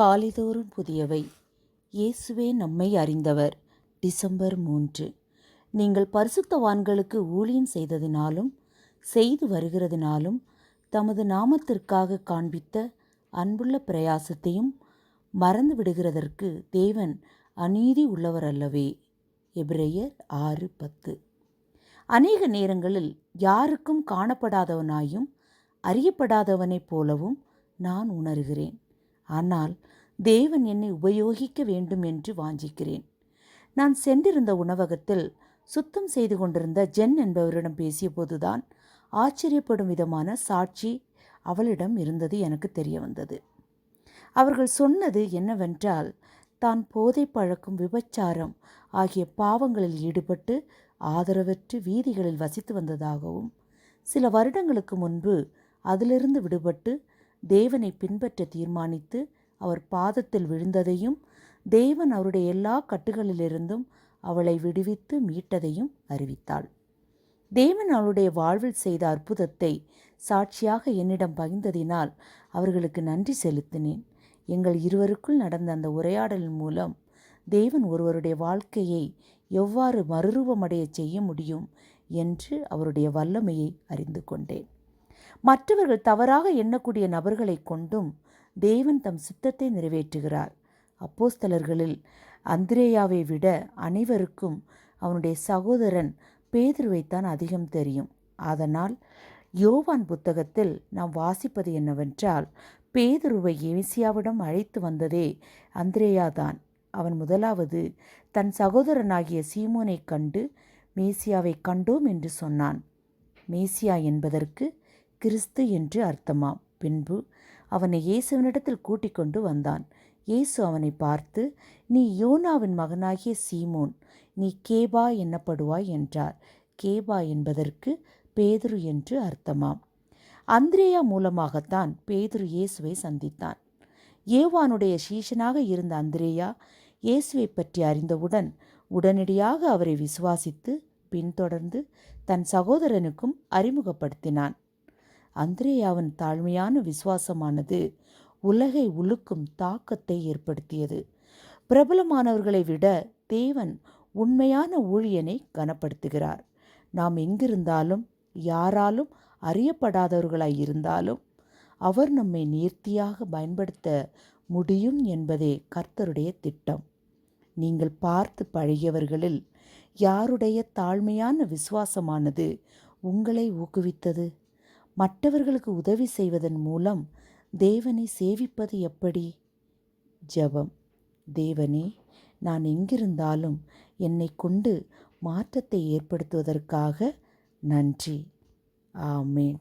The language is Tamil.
காலைதோறும் புதியவை. இயேசுவே நம்மை அறிந்தவர். டிசம்பர் மூன்று. நீங்கள் பரிசுத்தவான்களுக்கு ஊழியம் செய்ததினாலும் செய்து வருகிறதினாலும் தமது நாமத்திற்காக காண்பித்த அன்புள்ள பிரயாசத்தையும் மறந்து விடுகிறதற்கு தேவன் அநீதி உள்ளவர் அல்லவே எபிரேயர் ஆறு பத்து. அநேக நேரங்களில் யாருக்கும் காணப்படாதவனாயும் அறியப்படாதவனைப் போலவும் நான் உணர்கிறேன். ஆனால் தேவன் என்னை உபயோகிக்க வேண்டும் என்று வாஞ்சிக்கிறேன். நான் சென்றிருந்த உணவகத்தில் சுத்தம் செய்து கொண்டிருந்த ஜென் என்பவரிடம் பேசியபோதுதான் ஆச்சரியப்படும் விதமான சாட்சி அவளிடம் இருந்தது எனக்கு தெரிய வந்தது அவர்கள் சொன்னது என்னவென்றால் தான் போதை பழக்கம் விபச்சாரம் ஆகிய பாவங்களில் ஈடுபட்டு ஆதரவற்று வீதிகளில் வசித்து வந்ததாகவும் சில வருடங்களுக்கு முன்பு அதிலிருந்து விடுபட்டு தேவனை பின்பற்ற தீர்மானித்து அவர் பாதத்தில் விழுந்ததையும் தேவன் அவருடைய எல்லா கட்டுகளிலிருந்தும் அவளை விடுவித்து மீட்டதையும் அறிவித்தாள். தேவன் அவளுடைய வாழ்வில் செய்த அற்புதத்தை சாட்சியாக என்னிடம் பகிர்ந்ததினால் அவர்களுக்கு நன்றி செலுத்தினேன். எங்கள் இருவருக்குள் நடந்த அந்த உரையாடலின் மூலம் தேவன் ஒருவருடைய வாழ்க்கையை எவ்வாறு மறுரூபமடைய செய்ய முடியும் என்று அவருடைய வல்லமையை அறிந்து கொண்டேன். மற்றவர்கள் தவறாக எண்ணக்கூடிய நபர்களை கொண்டும் தேவன் தம் சித்தத்தை நிறைவேற்றுகிறார். அப்போஸ்தலர்களில் அந்திரேயாவை விட அனைவருக்கும் அவனுடைய சகோதரன் பேதுருவைத்தான் அதிகம் தெரியும். அதனால் யோவான் புத்தகத்தில் நாம் வாசிப்பது என்னவென்றால் பேதுருவை ஏசியாவிடம் அழைத்து வந்ததே அந்திரேயாதான் அவன் முதலாவது தன் சகோதரனாகிய சீமோனை கண்டு மேசியாவை கண்டோம் என்று சொன்னான். மேசியா என்பதற்கு கிறிஸ்து என்று அர்த்தமாம். பின்பு அவனை இயேசுவினிடத்தில் கூட்டிக் கொண்டு வந்தான். இயேசு அவனை பார்த்து நீ யோனாவின் மகனாகிய சீமோன் நீ கேபா என்னப்படுவாய்? என்றார். கேபா என்பதற்கு பேதுரு என்று அர்த்தமாம். அந்திரேயா மூலமாகத்தான் பேதுரு இயேசுவை சந்தித்தான். ஏவானுடைய சீஷனாக இருந்த அந்திரேயா இயேசுவை பற்றி அறிந்தவுடன் உடனடியாக அவரை விசுவாசித்து பின்தொடர்ந்து தன் சகோதரனுக்கும் அறிமுகப்படுத்தினான். அந்திரேயாவின் தாழ்மையான விசுவாசமானது உலகை உலுக்கும் தாக்கத்தை ஏற்படுத்தியது. பிரபலமானவர்களை விட தேவன் உண்மையான ஊழியனை கனப்படுத்துகிறார். நாம் எங்கிருந்தாலும் யாராலும் அறியப்படாதவர்களாய் இருந்தாலும் அவர் நம்மை நேர்த்தியாக பயன்படுத்த முடியும் என்பதே கர்த்தருடைய திட்டம். நீங்கள் பார்த்து பழகியவர்களில் யாருடைய தாழ்மையான விசுவாசமானது உங்களை ஊக்குவித்தது? மற்றவர்களுக்கு உதவி செய்வதன் மூலம் தேவனை சேவிப்பது எப்படி? ஜெபம். தேவனே நான் எங்கிருந்தாலும் என்னை கொண்டு மாற்றத்தை ஏற்படுத்துவதற்காக நன்றி. ஆமேன்.